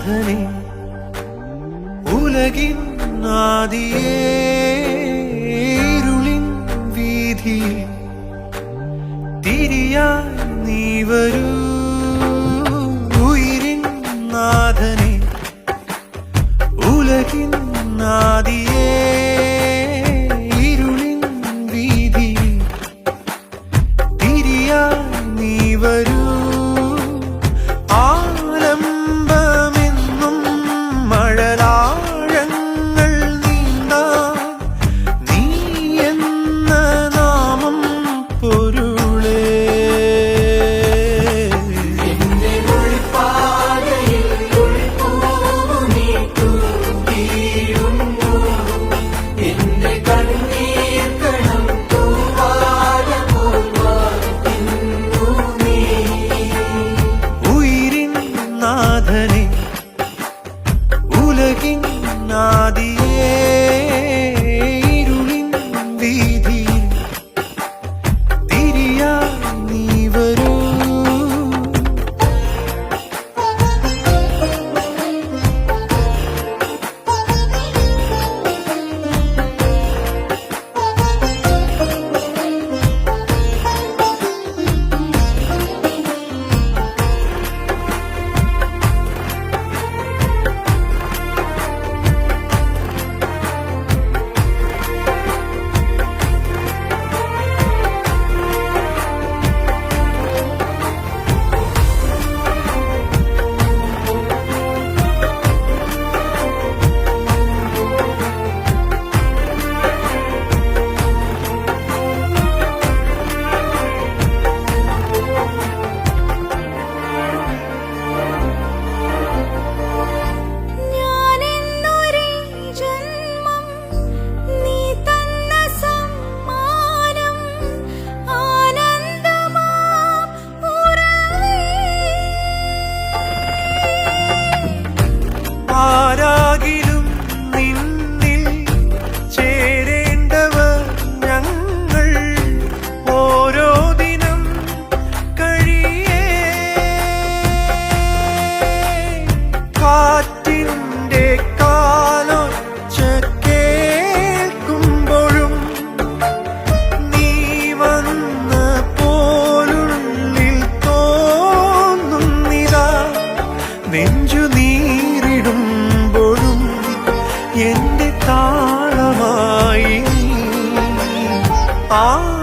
നാഥനെ ഉലകിൻ നാദിയേരുളിൻ വീതി തിരിയായി നീ ഉയരിൻ നാഥനെ ഉലകിൻ നാദിയ 啊。